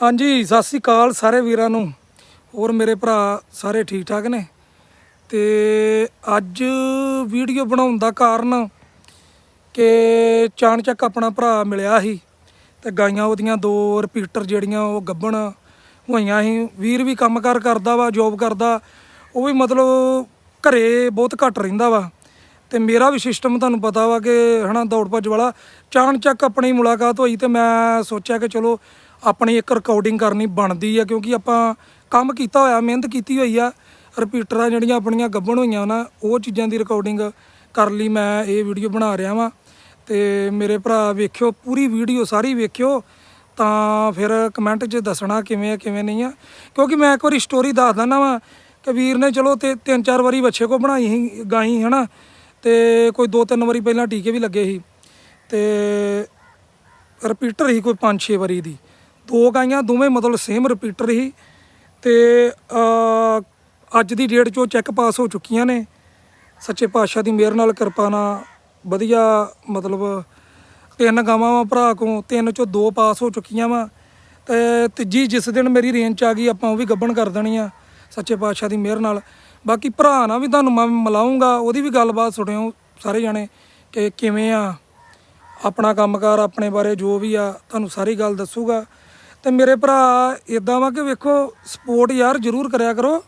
ਹਾਂਜੀ, ਸਤਿ ਸ੍ਰੀ ਅਕਾਲ ਸਾਰੇ ਵੀਰਾਂ ਨੂੰ। ਹੋਰ ਮੇਰੇ ਭਰਾ ਸਾਰੇ ਠੀਕ ਠਾਕ ਨੇ? ਤੇ ਅੱਜ ਵੀਡੀਓ ਬਣਾਉਣ ਦਾ ਕਾਰਨ ਕਿ ਚਾਣਚੱਕ ਆਪਣਾ ਭਰਾ ਮਿਲਿਆ ਸੀ ਤੇ ਗਾਈਆਂ ਉਹਦੀਆਂ ਦੋ ਰਿਪੀਟਰ ਜਿਹੜੀਆਂ ਉਹ ਗੱਬਣ ਹੋਈਆਂ ਸੀ। ਵੀਰ ਵੀ ਕੰਮਕਾਰ ਕਰਦਾ ਵਾ, ਜੋਬ ਕਰਦਾ। ਉਹ ਵੀ ਮਤਲਬ ਘਰੇ ਬਹੁਤ ਘੱਟ ਰਹਿੰਦਾ ਵਾ। ਤੇ ਮੇਰਾ ਵੀ ਸਿਸਟਮ ਤੁਹਾਨੂੰ ਪਤਾ ਵਾ ਕਿ ਹਨਾ ਦੌੜ ਭੱਜ ਵਾਲਾ ਚਾਣਚੱਕ ਆਪਣੀ ਮੁਲਾਕਾਤ ਹੋਈ ਤੇ ਮੈਂ ਸੋਚਿਆ ਕਿ ਚਲੋ ਆਪਣੀ ਇੱਕ ਰਿਕਾਰਡਿੰਗ ਕਰਨੀ ਬਣਦੀ ਆ, ਕਿਉਂਕਿ ਆਪਾਂ ਕੰਮ ਕੀਤਾ ਹੋਇਆ, ਮਿਹਨਤ ਕੀਤੀ ਹੋਈ ਆ ਰਿਪੀਟਰਾਂ ਜਿਹੜੀਆਂ ਆਪਣੀਆਂ ਗੱਬਣ ਹੋਈਆਂ ਨਾ, ਉਹ ਚੀਜ਼ਾਂ ਦੀ ਰਿਕਾਰਡਿੰਗ ਕਰ ਲਈ ਮੈਂ, ਇਹ ਵੀਡੀਓ ਬਣਾ ਰਿਹਾ ਵਾਂ। ਤੇ ਮੇਰੇ ਭਰਾ ਵੇਖਿਓ, ਪੂਰੀ ਵੀਡੀਓ ਸਾਰੀ ਵੇਖਿਓ, ਤਾਂ ਫਿਰ ਕਮੈਂਟ 'ਚ ਦੱਸਣਾ ਕਿਵੇਂ ਆ, ਕਿਵੇਂ ਨਹੀਂ ਆ। ਕਿਉਂਕਿ ਮੈਂ ਇੱਕ ਵਾਰੀ ਸਟੋਰੀ ਦੱਸ ਦਿੰਦਾ ਵਾਂ ਕਬੀਰ ਨੇ ਚਲੋ ਤੇ ਤਿੰਨ ਚਾਰ ਵਾਰੀ ਬੱਚੇ ਕੋ ਬਣਾਈ ਸੀ, ਗਾਈ ਹਨਾ। ਤੇ ਕੋਈ ਦੋ ਤਿੰਨ ਵਾਰੀ ਪਹਿਲਾਂ ਟੀਕੇ ਵੀ ਲੱਗੇ ਸੀ ਤੇ ਰਿਪੀਟਰ ਹੀ ਕੋਈ 5-6 ਵਾਰੀ ਦੀ। ਦੋ ਗਾਈਆਂ, ਦੋਵੇਂ ਮਤਲਬ ਸੇਮ ਰਿਪੀਟਰ ਹੀ ਤੇ ਅੱਜ ਦੀ ਡੇਟ 'ਚ ਉਹ ਚੈੱਕ ਪਾਸ ਹੋ ਚੁੱਕੀਆਂ ਨੇ। ਸੱਚੇ ਪਾਤਸ਼ਾਹ ਦੀ ਮਿਹਰ ਨਾਲ ਕਿਰਪਾ ਨਾਲ ਵਧੀਆ ਮਤਲਬ ਤਿੰਨ ਗਾਵਾਂ ਵਾ ਭਰਾ ਕੋ ਤਿੰਨ ਚੋਂ ਦੋ ਪਾਸ ਹੋ ਚੁੱਕੀਆਂ ਵਾ। ਤੇ ਤੀਜੀ ਜਿਸ ਦਿਨ ਮੇਰੀ ਰੇਂਜ ਚ ਆ ਗਈ, ਆਪਾਂ ਉਹ ਵੀ ਗੱਬਣ ਕਰ ਦੇਣੀ ਆ ਸੱਚੇ ਪਾਤਸ਼ਾਹ ਦੀ ਮਿਹਰ ਨਾਲ। ਬਾਕੀ ਭਰਾ ਨਾਲ ਵੀ ਤੁਹਾਨੂੰ ਮੈਂ ਮਿਲਾਉਂਗਾ, ਉਹਦੀ ਵੀ ਗੱਲਬਾਤ ਸੁਣਿਓ ਸਾਰੇ ਜਾਣੇ ਕਿ ਕਿਵੇਂ ਆ, ਆਪਣਾ ਕੰਮਕਾਰ ਆਪਣੇ ਬਾਰੇ ਜੋ ਵੀ ਆ, ਤੁਹਾਨੂੰ ਸਾਰੀ ਗੱਲ ਦੱਸੂਗਾ। ਤੇ ਮੇਰੇ ਭਰਾ ਇਦਾਂ ਵਾ ਕਿ ਵੇਖੋ ਸਪੋਰਟ ਯਾਰ ਜ਼ਰੂਰ ਕਰਿਆ ਕਰੋ।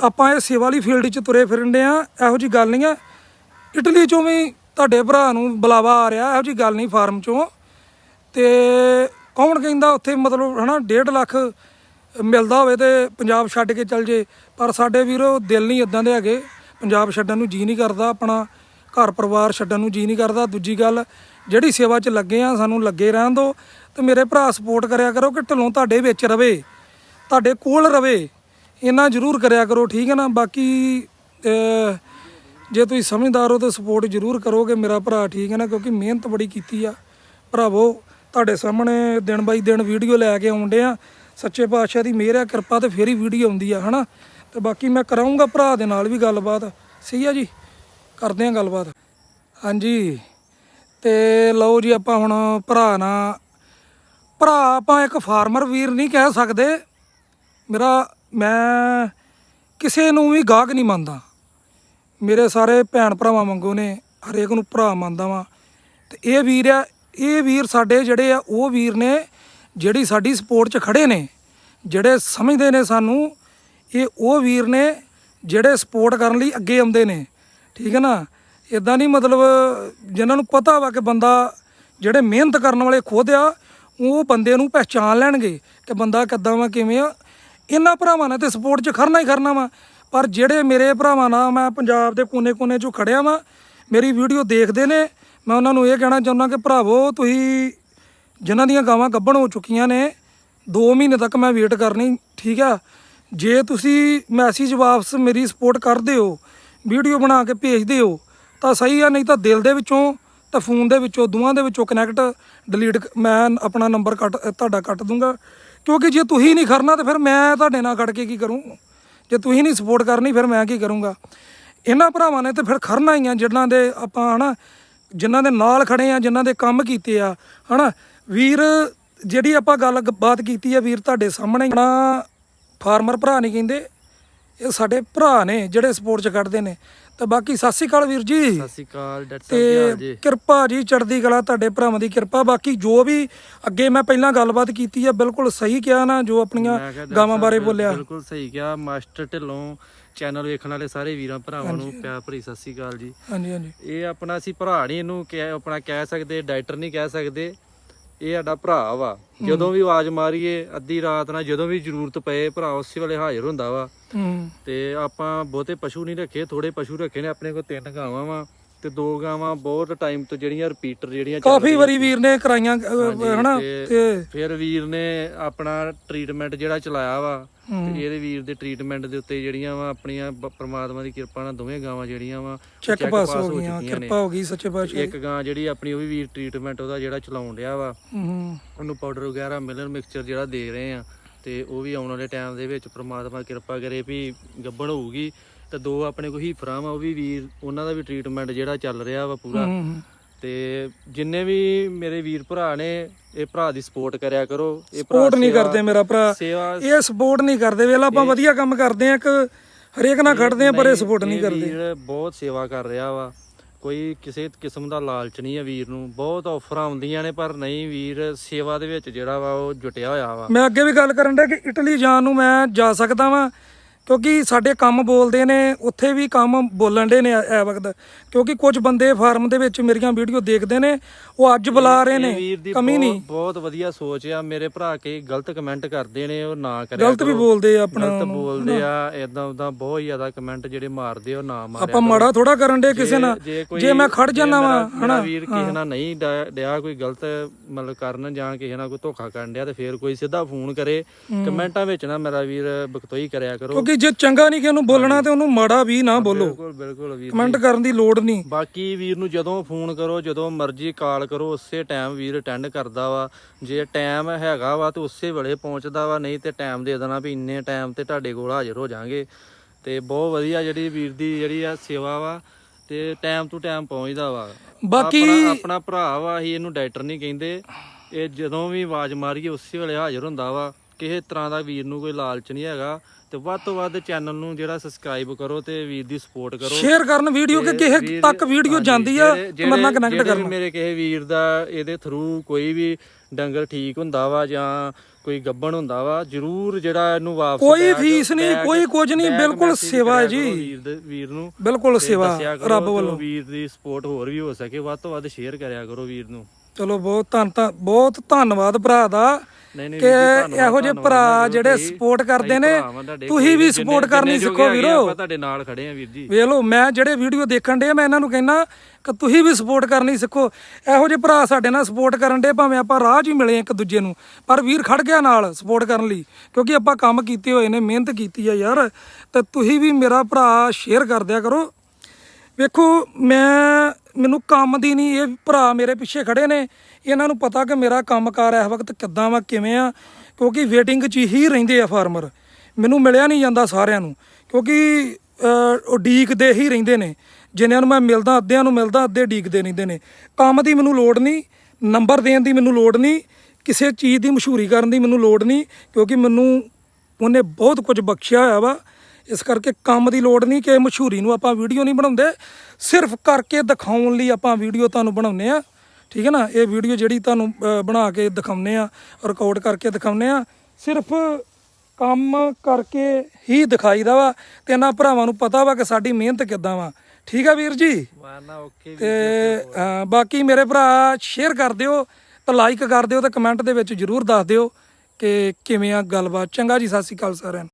ਆਪਾਂ ਇਹ ਸੇਵਾ ਵਾਲੀ ਫੀਲਡ 'ਚ ਤੁਰੇ ਫਿਰਨਦੇ ਆ, ਇਹੋ ਜੀ ਗੱਲ ਨਹੀਂ ਆ। ਇਟਲੀ 'ਚੋਂ ਵੀ ਤੁਹਾਡੇ ਭਰਾ ਨੂੰ ਬੁਲਾਵਾ ਆ ਰਿਹਾ, ਇਹੋ ਜੀ ਗੱਲ ਨਹੀਂ ਫਾਰਮ 'ਚੋਂ। ਤੇ ਕੌਣ ਕਹਿੰਦਾ, ਉੱਥੇ ਮਤਲਬ ਹਨਾ 1.5 ਲੱਖ ਮਿਲਦਾ ਹੋਵੇ ਤੇ ਪੰਜਾਬ ਛੱਡ ਕੇ ਚੱਲ ਜੇ, ਪਰ ਸਾਡੇ ਵੀਰੋ, ਦਿਲ ਨਹੀਂ ਇਦਾਂ ਦੇ ਹੈਗੇ। ਪੰਜਾਬ ਛੱਡਣ ਨੂੰ ਜੀ ਨਹੀਂ ਕਰਦਾ, ਆਪਣਾ ਘਰ ਪਰਿਵਾਰ ਛੱਡਣ ਨੂੰ ਜੀ ਨਹੀਂ ਕਰਦਾ। ਦੂਜੀ ਗੱਲ, ਜਿਹੜੀ ਸੇਵਾ 'ਚ ਲੱਗੇ ਆ, ਸਾਨੂੰ ਲੱਗੇ ਰਹਿਣ ਦਿਓ ਤੇ ਮੇਰੇ ਭਰਾ ਸਪੋਰਟ ਕਰਿਆ ਕਰੋ ਕਿ ਢਲੋਂ ਤੁਹਾਡੇ ਵਿੱਚ ਰਵੇ, ਤੁਹਾਡੇ ਕੋਲ ਰਵੇ। ਇਹਨਾਂ ਜ਼ਰੂਰ ਕਰਿਆ ਕਰੋ, ਠੀਕ ਹੈ ਨਾ? ਬਾਕੀ ਜੇ ਤੁਸੀਂ ਸਮਝਦਾਰ ਹੋ ਤਾਂ ਸਪੋਰਟ ਜ਼ਰੂਰ ਕਰੋਗੇ ਮੇਰਾ ਭਰਾ, ਠੀਕ ਹੈ ਨਾ? ਕਿਉਂਕਿ ਮਿਹਨਤ ਬੜੀ ਕੀਤੀ ਆ। ਭਰਾਵੋ, ਤੁਹਾਡੇ ਸਾਹਮਣੇ ਦਿਨ ਬਾਈ ਦਿਨ ਵੀਡੀਓ ਲੈ ਕੇ ਆਉਂਦੇ ਆ। ਸੱਚੇ ਪਾਤਸ਼ਾਹ ਦੀ ਮਿਹਰ ਆ ਕਿਰਪਾ ਤੇ ਫੇਰ ਹੀ ਵੀਡੀਓ ਆਉਂਦੀ ਆ, ਹਨਾ? ਤੇ ਬਾਕੀ ਮੈਂ ਕਰਾਉਂਗਾ ਭਰਾ ਦੇ ਨਾਲ ਵੀ ਗੱਲਬਾਤ। ਸਹੀ ਆ ਜੀ? ਕਰਦੇ ਆ ਗੱਲਬਾਤ। ਹਾਂਜੀ। ਤੇ ਲਓ ਜੀ, ਆਪਾਂ ਹੁਣ ਭਰਾ ਨਾਲ ਭਰਾ ਆਪਾਂ ਇੱਕ ਫਾਰਮਰ ਵੀਰ ਨਹੀਂ ਕਹਿ ਸਕਦੇ। ਮੇਰਾ, ਮੈਂ ਕਿਸੇ ਨੂੰ ਵੀ ਗਾਹਕ ਨਹੀਂ ਮੰਨਦਾ। ਮੇਰੇ ਸਾਰੇ ਭੈਣ ਭਰਾਵਾਂ ਵਾਂਗੂ ਨੇ, ਹਰੇਕ ਨੂੰ ਭਰਾ ਮੰਨਦਾ ਵਾਂ। ਤੇ ਇਹ ਵੀਰ ਆ, ਇਹ ਵੀਰ ਸਾਡੇ ਜਿਹੜੇ ਆ, ਉਹ ਵੀਰ ਨੇ ਜਿਹੜੀ ਸਾਡੀ ਸਪੋਰਟ 'ਚ ਖੜੇ ਨੇ, ਜਿਹੜੇ ਸਮਝਦੇ ਨੇ ਸਾਨੂੰ, ਇਹ ਉਹ ਵੀਰ ਨੇ ਜਿਹੜੇ ਸਪੋਰਟ ਕਰਨ ਲਈ ਅੱਗੇ ਆਉਂਦੇ ਨੇ। ਠੀਕ ਹੈ ਨਾ? ਇਦਾਂ ਨਹੀਂ ਮਤਲਬ ਜਿਨ੍ਹਾਂ ਨੂੰ ਪਤਾ ਵਾ ਕਿ ਬੰਦਾ ਜਿਹੜੇ ਮਿਹਨਤ ਕਰਨ ਵਾਲੇ ਖੁਦ ਆ, ਉਹ ਬੰਦੇ ਨੂੰ ਪਹਿਚਾਨ ਲੈਣਗੇ ਕਿ ਬੰਦਾ ਕਿੱਦਾਂ ਵਾ, ਕਿਵੇਂ ਆ। ਇਹਨਾਂ ਭਰਾਵਾਂ ਨੇ ਤੇ ਸਪੋਰਟ 'ਚ ਖੜਨਾ ਹੀ ਖੜਨਾ ਵਾ। ਪਰ ਜਿਹੜੇ ਮੇਰੇ ਭਰਾਵਾਂ ਨਾਲ ਮੈਂ ਪੰਜਾਬ ਦੇ ਕੋਨੇ-ਕੋਨੇ 'ਚੋਂ ਖੜਿਆ ਵਾਂ, ਮੇਰੀ ਵੀਡੀਓ ਦੇਖਦੇ ਨੇ, ਮੈਂ ਉਹਨਾਂ ਨੂੰ ਇਹ ਕਹਿਣਾ ਚਾਹੁੰਦਾ ਕਿ ਭਰਾਵੋ, ਤੁਸੀਂ ਜਿਨ੍ਹਾਂ ਦੀਆਂ ਗਾਵਾਂ ਗੱਭਣ ਹੋ ਚੁੱਕੀਆਂ ਨੇ 2 ਮਹੀਨੇ ਤੱਕ ਮੈਂ ਵੇਟ ਕਰਨੀ, ਠੀਕ ਆ? ਜੇ ਤੁਸੀਂ ਮੈਸੇਜ ਵਾਪਸ ਮੇਰੀ ਸਪੋਰਟ ਕਰਦੇ ਹੋ ਵੀਡੀਓ ਬਣਾ ਕੇ ਭੇਜਦੇ ਹੋ ਤਾਂ ਸਹੀ ਆ, ਨਹੀਂ ਤਾਂ ਦਿਲ ਦੇ ਵਿੱਚੋਂ ਤਾਂ ਫੋਨ ਦੇ ਵਿੱਚੋਂ, ਦੋਵਾਂ ਦੇ ਵਿੱਚੋਂ ਕਨੈਕਟ ਡਿਲੀਟ ਮੈਂ ਆਪਣਾ ਨੰਬਰ ਕੱਟ ਤੁਹਾਡਾ ਕੱਟ ਦੂੰਗਾ। ਕਿਉਂਕਿ ਜੇ ਤੁਸੀਂ ਨਹੀਂ ਕਰਨਾ ਤਾਂ ਫਿਰ ਮੈਂ ਤੁਹਾਡੇ ਨਾਲ ਕੱਟ ਕੇ ਕੀ ਕਰੂੰ? ਜੇ ਤੁਸੀਂ ਨਹੀਂ ਸਪੋਰਟ ਕਰਨੀ, ਫਿਰ ਮੈਂ ਕੀ ਕਰੂੰਗਾ? ਇਹਨਾਂ ਭਰਾਵਾਂ ਨੇ ਤਾਂ ਫਿਰ ਖੜਨਾ ਹੀ ਆ, ਜਿਨ੍ਹਾਂ ਦੇ ਆਪਾਂ ਹਨਾ, ਜਿਨ੍ਹਾਂ ਦੇ ਨਾਲ ਖੜੇ ਆ, ਜਿਨ੍ਹਾਂ ਦੇ ਕੰਮ ਕੀਤੇ ਆ, ਹਨਾ? ਵੀਰ ਜਿਹੜੀ ਆਪਾਂ ਗੱਲ ਬਾਤ ਕੀਤੀ ਆ ਵੀਰ ਤੁਹਾਡੇ ਸਾਹਮਣੇ ਨਾ ਫਾਰਮਰ ਭਰਾ ਨਹੀਂ ਕਹਿੰਦੇ ਇਹ ਸਾਡੇ ਭਰਾ ਨੇ ਜਿਹੜੇ ਸਪੋਰਟ ਚ ਕੱਢਦੇ ਨੇ। ਤੇ ਬਾਕੀ ਸਤਿ ਸ੍ਰੀ ਅਕਾਲ ਵੀਰ ਜੀ। ਸਤਿ ਸ਼੍ਰੀ ਅਕਾਲ ਡਾਕਟਰ ਸਾਹਿਬ ਜੀ ਕਿਰਪਾ ਜੀ ਚੜ੍ਹਦੀ ਕਲਾ ਤੁਹਾਡੇ ਭਰਾਵਾਂ ਦੀ ਕਿਰਪਾ। ਬਾਕੀ ਜੋ ਵੀ ਅੱਗੇ ਮੈਂ ਪਹਿਲਾਂ ਗੱਲਬਾਤ ਕੀਤੀ ਆ ਬਿਲਕੁਲ ਸਹੀ ਕਿਹਾ ਨਾ ਜੋ ਆਪਣੀਆਂ ਡਾਕਟਰ ਗਾਵਾਂ ਬਾਰੇ ਬਿਲ- ਬੋਲਿਆ। ਬਿਲਕੁਲ ਸਹੀ ਕਿਹਾ ਮਾਸਟਰ ਢਿੱਲੋਂ ਚੈਨਲ ਵੇਖਣ ਵਾਲੇ ਸਾਰੇ ਵੀਰਾਂ ਭਰਾਵਾਂ ਨੂੰ ਪਿਆਰ ਭਰੀ ਸਤਿ ਸ਼੍ਰੀ ਅਕਾਲ ਜੀ। ਹਾਂਜੀ ਹਾਂਜੀ। ਇਹ ਆਪਣਾ ਅਸੀਂ ਭਰਾ ਨਹੀਂ ਇਹਨੂੰ ਆਪਣਾ ਕਹਿ ਸਕਦੇ ਡਾਇਟਰ ਨਹੀਂ ਕਹਿ ਸਕਦੇ। ਇਹ ਸਾਡਾ ਭਰਾ ਵਾ। ਜਦੋਂ ਵੀ ਆਵਾਜ਼ ਮਾਰੀਏ ਅੱਧੀ ਰਾਤ ਨਾਲ ਜਦੋਂ ਵੀ ਜ਼ਰੂਰਤ ਪਏ ਭਰਾ ਉਸੇ ਵੇਲੇ ਹਾਜ਼ਰ ਹੁੰਦਾ ਵਾ। ਤੇ ਆਪਾਂ ਬਹੁਤੇ ਪਸ਼ੂ ਨਹੀਂ ਰੱਖੇ ਥੋੜੇ ਪਸ਼ੂ ਰੱਖੇ ਨੇ ਆਪਣੇ ਕੋਲ ਤਿੰਨ ਗਾਵਾਂ ਵਾ। ਤੇ ਦੋ ਗਾਵਾਂ ਬਹੁਤ ਟਾਈਮ ਤੋਂ ਜਿਹੜੀਆਂ ਰਿਪੀਟਰ ਜਿਹੜੀਆਂ ਚੱਲ ਕਾਫੀ ਰਹੀਆਂ ਵਾਰੀ ਵੀਰ ਨੇ ਕਰਾਈਆਂ ਅਹ, ਹਨਾ? ਤੇ ਤੇ ਫਿਰ ਵੀਰ ਨੇ ਆਪਣਾ ਟ੍ਰੀਟਮੈਂਟ ਜਿਹੜਾ ਚਲਾਇਆ ਵਾ। ਤੇ ਇਹਦੇ ਵੀਰ ਦੇ ਟ੍ਰੀਟਮੈਂਟ ਦੇ ਉੱਤੇ ਜਿਹੜੀਆਂ ਵਾ ਆਪਣੀਆਂ ਬ- ਪ੍ਰਮਾਤਮਾ ਦੀ ਕਿਰਪਾ ਨਾਲ ਦੋਵੇਂ ਗਾਵਾਂ ਜਿਹੜੀਆਂ ਵਾ ਚੈੱਕ check ਪਾਸ ਹੋ ਗਈਆਂ ਚੁੱਕੀਆਂ ਨੇ। ਕਿਰਪਾ ਹੋ ਗਈ ਸੱਚੇ ਪਾਤਸ਼ਾਹ ਇੱਕ ਗਾਂ ਜਿਹੜੀ ਆਪਣੀ ਉਹ ਵੀ ਵੀਰ ਟ੍ਰੀਟਮੈਂਟ ਉਹਦਾ ਜਿਹੜਾ ਚਲਾਉਣ ਡਿਆ ਵਾ ਹੂੰ ਉਹਨੂੰ ਪਾਊਡਰ ਵਗੈਰਾ ਮਿਲਨ ਮਿਕਸਚਰ ਜਿਹੜਾ ਦੇ ਰਹੇ ਆ ਤੇ ਉਹ ਵੀ ਆਉਣ ਵਾਲੇ ਟਾਈਮ ਦੇ ਵਿੱਚ ਪ੍ਰਮਾਤਮਾ ਕਿਰਪਾ ਕਰੇ ਵੀ ਗੱਬੜ ਹੋਊਗੀ। ਤੇ ਦੋ ਆਪਣੇ ਕੋਲ ਹੀਫਰਾਂ ਵਾ ਉਹ ਵੀ ਵੀਰ ਉਹਨਾਂ ਦਾ ਵੀ ਟ੍ਰੀਟਮੈਂਟ ਜਿਹੜਾ ਚੱਲ ਰਿਹਾ ਵਾ ਪੂਰਾ। ਤੇ ਜਿੰਨੇ ਵੀ ਮੇਰੇ ਵੀਰ ਭਰਾ ਨੇ ਇਹ ਭਰਾ ਦੀ ਸਪੋਰਟ ਕਰਿਆ ਕਰੋ। ਇਹ ਭਰਾ ਸਪੋਰਟ ਨਹੀਂ ਕਰਦੇ ਮੇਰਾ ਭਰਾ। ਇਹ ਸਪੋਰਟ ਨਹੀਂ ਕਰਦੇ। ਵੇਲਾ ਆਪਾਂ ਵਧੀਆ ਕੰਮ ਕਰਦੇ ਆ ਕਿ ਹਰੇਕ ਨਾਲ ਖੜਦੇ ਆ ਪਰ ਇਹ ਸਪੋਰਟ ਨਹੀਂ ਕਰਦੇ। ਵੀਰ ਬਹੁਤ ਸੇਵਾ ਕਰ ਰਿਹਾ ਵਾ। ਕੋਈ ਕਿਸੇ ਕਿਸਮ ਦਾ ਲਾਲਚ ਨਹੀਂ ਹੈ ਵੀਰ ਨੂੰ। ਬਹੁਤ ਆਫਰਾਂ ਆਉਂਦੀਆਂ ਨੇ ਪਰ ਨਹੀਂ ਵੀਰ ਸੇਵਾ ਦੇ ਵਿੱਚ ਜਿਹੜਾ ਵਾ ਉਹ ਜੁਟਿਆ ਹੋਇਆ ਵਾ। ਮੈਂ ਅੱਗੇ ਵੀ ਗੱਲ ਕਰਨ ਦਾ ਕਿ ਇਟਲੀ ਜਾਣ ਨੂੰ ਮੈਂ ਜਾ ਸਕਦਾ ਵਾਂ। ਕਿਉਂਕਿ ਸਾਡੇ ਕੰਮ ਬੋਲਦੇ ਨੇ ਉੱਥੇ ਵੀ ਕੰਮ ਬੋਲਣ ਦੇ ਨੇ ਐ ਵਕਤ। ਕਿਉਂਕਿ ਕੁਝ ਬੰਦੇ ਫਾਰਮ ਦੇ ਵਿੱਚ ਮੇਰੀਆਂ ਵੀਡੀਓ ਦੇਖਦੇ ਨੇ ਉਹ ਅੱਜ ਬੁਲਾ ਰਹੇ ਨੇ ਕਮੀ ਨਹੀਂ। ਬਹੁਤ ਵਧੀਆ ਸੋਚ ਆ ਮੇਰੇ ਭਰਾ ਕੇ ਗਲਤ ਕਮੈਂਟ ਕਰਦੇ ਨੇ ਉਹ ਨਾ ਕਰਿਆ ਗਲਤ ਵੀ। ਬੋਲਦੇ ਆ ਆਪਣਾ ਗਲਤ ਬੋਲਦੇ ਆ ਇਦਾਂ ਉਦਾਂ ਬਹੁਤ ਜ਼ਿਆਦਾ ਕਮੈਂਟ ਜਿਹੜੇ ਮਾਰਦੇ ਉਹ ਨਾ ਮਾਰਿਆ ਆਪਾਂ ਮਾੜਾ ਥੋੜਾ ਕਰਨ ਦੇ ਕਿਸੇ ਨਾਲ ਜੇ ਮੈਂ ਖੜ ਜਾਣਾ ਵਾਂ ਹਨਾ? ਵੀਰ ਕਿਸੇ ਨਾਲ ਨਹੀਂ ਡਿਆ- ਡਿਆ ਕੋਈ ਗਲਤ ਮਤਲਬ ਕਰਨ ਜਾਂ ਕਿਸੇ ਨਾਲ ਕੋਈ ਧੋਖਾ ਕਰਨ ਡਿਆ ਤੇ ਫੇਰ ਕੋਈ ਸਿੱਧਾ ਫੋਨ ਕਰੇ ਕਮੈਂਟਾਂ ਵਿੱਚ ਨਾ ਮੇਰਾ ਵੀਰ ਬਖਤੋਈ ਕਰਿਆ ਕਰੋ। ਕਿਉਂਕਿ ਜੇ ਚੰਗਾ ਨਹੀਂ ਕਿ ਉਹਨੂੰ ਬੋਲਣਾ ਤੇ ਉਹਨੂੰ ਮਾੜਾ ਵੀ ਨਾ ਬੋਲੋ। ਬਿਲਕੁਲ ਬਿਲਕੁਲ ਵੀਰ ਕਮੈਂਟ ਕਰਨ ਦੀ ਲੋੜ ਨਹੀਂ। ਬਾਕੀ ਵੀਰ ਨੂੰ ਜਦੋਂ ਫੋਨ ਕਰੋ ਜਦੋਂ ਮਰਜ਼ੀ ਕਾਲ ਕਰੋ ਉਸੇ ਟਾਈਮ ਵੀਰ ਅਟੈਂਡ ਕਰਦਾ ਵਾ। ਜੇ ਟਾਈਮ ਹੈਗਾ ਵਾ ਤੇ ਉਸੇ ਵੇਲੇ ਪਹੁੰਚਦਾ ਵਾ ਨਹੀਂ ਤੇ ਟਾਈਮ ਦੇ ਦੇਣਾ ਵੀ ਇੰਨੇ ਟਾਈਮ ਤੇ ਤੁਹਾਡੇ ਕੋਲ ਹਾਜ਼ਰ ਹੋ ਜਾਾਂਗੇ। ਤੇ ਬਹੁਤ ਵਧੀਆ ਜਿਹੜੀ ਵੀਰ ਦੀ ਜਿਹੜੀ ਆ ਸੇਵਾ ਵਾ ਤੇ ਟਾਈਮ ਟੂ ਟਾਈਮ ਪਹੁੰਚਦਾ ਵਾ। ਬਾਕੀ- ਆਪਣਾ ਆਪਣਾ ਭਰਾ ਵਾ ਅਸੀਂ ਇਹਨੂੰ ਡਾਇਰੈਕਟਰ ਨਹੀਂ ਕਹਿੰਦੇ। ਇਹ ਜਦੋਂ ਵੀ ਆਵਾਜ਼ ਮਾਰੀਏ ਉਸੇ ਵੇਲੇ ਹਾਜ਼ਰ ਹੁੰਦਾ ਵਾ। ਕਿਸੇ ਤਰ੍ਹਾਂ ਦਾ ਵੀਰ ਨੂੰ ਕੋਈ ਲਾਲਚ ਨਹੀਂ ਹੈਗਾ ਤੇ ਵੱਧ ਤੋਂ ਵੱਧ ਚੈਨਲ ਨੂੰ ਜਿਹੜਾ ਸਬਸਕ੍ਰਾਈਬ ਕਰੋ ਤੇ ਵੀਰ ਦੀ ਸਪੋਰਟ ਕਰੋ। ਸ਼ੇਅਰ ਕਰਨ ਵੀਡੀਓ ਕਿ ਕਿਸੇ ਤੱਕ ਵੀਡੀਓ ਜਾਂਦੀ ਆ ਮੇਰੇ ਨਾਲ ਕਨੈਕਟ ਕਰਨਾ। ਮੇਰੇ ਕਿਸੇ ਵੀਰ ਦਾ ਇਹਦੇ ਥਰੂ ਕੋਈ ਵੀ ਡੰਗਰ ਠੀਕ ਹੁੰਦਾ ਵਾ ਜਾਂ ਕੋਈ ਗੱਬਣ ਹੁੰਦਾ ਵਾ ਜਰੂਰ ਜਿਹੜਾ ਇਹਨੂੰ ਵਾਪਸ ਕੋਈ ਫੀਸ ਨਹੀਂ, ਕੋਈ ਕੁਝ ਨਹੀਂ, ਬਿਲਕੁਲ ਸੇਵਾ ਜੀ। ਵੀਰ ਨੂੰ ਬਿਲਕੁਲ ਸੇਵਾ ਰੱਬ ਵੱਲੋਂ। ਵੀਰ ਦੀ ਸਪੋਰਟ ਹੋਰ ਵੀ ਹੋ ਸਕੇ ਵੱਧ ਤੋਂ ਵੱਧ ਸ਼ੇਅਰ ਕਰਿਆ ਕਰੋ ਵੀਰ ਨੂੰ। ਚਲੋ ਬਹੁਤ ਧੰਨ ਧੰਨ ਬਹੁਤ ਧੰਨਵਾਦ ਭਰਾ ਦਾ ਨਹੀਂ ਨਹੀਂ ਕਿ ਇਹੋ ਜਿਹੇ ਭਰਾ ਜਿਹੜੇ। ਸਪੋਰਟ ਕਰਦੇ ਨੇ ਤੁਸੀਂ ਵੀ ਸਪੋਰਟ ਕਰਨੀ ਸਿੱਖੋ ਵੀਰੋ। ਆਪਾਂ ਤੁਹਾਡੇ ਨਾਲ ਖੜੇ ਆ ਵੀਰ ਜੀ। ਵੇਖ ਲਓ ਮੈਂ ਜਿਹੜੇ ਵੀਡੀਓ ਦੇਖਣ ਦੇ ਮੈਂ ਇਹਨਾਂ ਨੂੰ ਕਹਿੰਦਾ ਕਿ ਤੁਸੀਂ ਵੀ ਸਪੋਰਟ ਕਰਨੀ ਸਿੱਖੋ। ਇਹੋ ਜਿਹੇ ਭਰਾ ਸਾਡੇ ਨਾਲ ਸਪੋਰਟ ਕਰਨ ਦੇ ਭਾਵੇਂ ਆਪਾਂ ਰਾਹ 'ਚ ਹੀ ਮਿਲੇ ਇੱਕ ਦੂਜੇ ਨੂੰ ਪਰ ਵੀਰ ਖੜ ਗਿਆ ਨਾਲ ਸਪੋਰਟ ਕਰਨ ਲਈ ਕਿਉਂਕਿ ਆਪਾਂ ਕੰਮ ਕੀਤੇ ਹੋਏ ਨੇ ਮਿਹਨਤ ਕੀਤੀ ਆ ਯਾਰ। ਤੇ ਤੁਸੀਂ ਵੀ ਮੇਰਾ ਭਰਾ ਸ਼ੇਅਰ ਕਰ ਦਿਆ ਕਰੋ। ਵੇਖੋ ਮੈਂ ਮੈਨੂੰ ਕੰਮ ਦੀ ਨਹੀਂ ਇਹ ਭਰਾ ਮੇਰੇ ਪਿੱਛੇ ਖੜੇ ਨੇ। ਇਹਨਾਂ ਨੂੰ ਪਤਾ ਕਿ ਮੇਰਾ ਕੰਮਕਾਰ ਇਸ ਵਕਤ ਕਿੱਦਾਂ ਵਾ ਕਿਵੇਂ ਆ ਕਿਉਂਕਿ ਵੇਟਿੰਗ 'ਚ ਹੀ ਰਹਿੰਦੇ ਆ ਫਾਰਮਰ ਮੈਨੂੰ ਮਿਲਿਆ ਨਹੀਂ ਜਾਂਦਾ ਸਾਰਿਆਂ ਨੂੰ ਕਿਉਂਕਿ ਅਹ, ਉਹ ਡੀਕਦੇ ਹੀ ਰਹਿੰਦੇ ਨੇ। ਜਿਨ੍ਹਾਂ ਨੂੰ ਮੈਂ ਮਿਲਦਾ ਅੱਧਿਆਂ ਨੂੰ ਮਿਲਦਾ ਅੱਧੇ ਡੀਕਦੇ ਰਹਿੰਦੇ ਨੇ। ਕੰਮ ਦੀ ਮੈਨੂੰ ਲੋੜ ਨਹੀਂ ਨੰਬਰ ਦੇਣ ਦੀ ਮੈਨੂੰ ਲੋੜ ਨਹੀਂ ਕਿਸੇ ਚੀਜ਼ ਦੀ ਮਸ਼ਹੂਰੀ ਕਰਨ ਦੀ ਮੈਨੂੰ ਲੋੜ ਨਹੀਂ ਕਿਉਂਕਿ ਮੈਨੂੰ ਉਹਨੇ ਬਹੁਤ ਕੁਝ ਬਖਸ਼ਿਆ ਹੋਇਆ ਵਾ। ਇਸ ਕਰਕੇ ਕੰਮ ਦੀ ਲੋੜ ਨਹੀਂ ਕਿ ਮਸ਼ਹੂਰੀ ਨੂੰ ਆਪਾਂ ਵੀਡੀਓ ਨਹੀਂ ਬਣਾਉਂਦੇ। ਸਿਰਫ ਕਰਕੇ ਦਿਖਾਉਣ ਲਈ ਆਪਾਂ ਵੀਡੀਓ ਤੁਹਾਨੂੰ ਬਣਾਉਂਦੇ ਆ ਠੀਕ ਹੈ ਨਾ? ਇਹ ਵੀਡੀਓ ਜਿਹੜੀ ਤੁਹਾਨੂੰ ਬਣਾ ਕੇ ਦਿਖਾਉਂਦੇ ਆ ਰਿਕਾਰਡ ਕਰਕੇ ਦਿਖਾਉਂਦੇ ਆ ਸਿਰਫ ਕੰਮ ਕਰਕੇ ਹੀ ਦਿਖਾਈਦਾ ਵਾ ਤੇ ਇਹਨਾਂ ਭਰਾਵਾਂ ਨੂੰ ਪਤਾ ਵਾ ਕਿ ਸਾਡੀ ਮਿਹਨਤ ਕਿੱਦਾਂ ਵਾ। ਠੀਕ ਆ ਵੀਰ ਜੀ? ਤੇ ਬਾਕੀ ਮੇਰੇ ਭਰਾ ਸ਼ੇਅਰ ਕਰ ਦਿਓ ਤੇ ਲਾਈਕ ਕਰ ਦਿਓ ਤੇ ਕਮੈਂਟ ਦੇ ਵਿੱਚ ਜਰੂਰ ਦੱਸ ਦਿਓ ਕਿ ਕਿਵੇਂ ਆ ਗੱਲਬਾਤ। ਚੰਗਾ ਜੀ ਸਤਿ ਸ਼੍ਰੀ ਅਕਾਲ ਸਾਰਿਆਂ ਨੂੰ।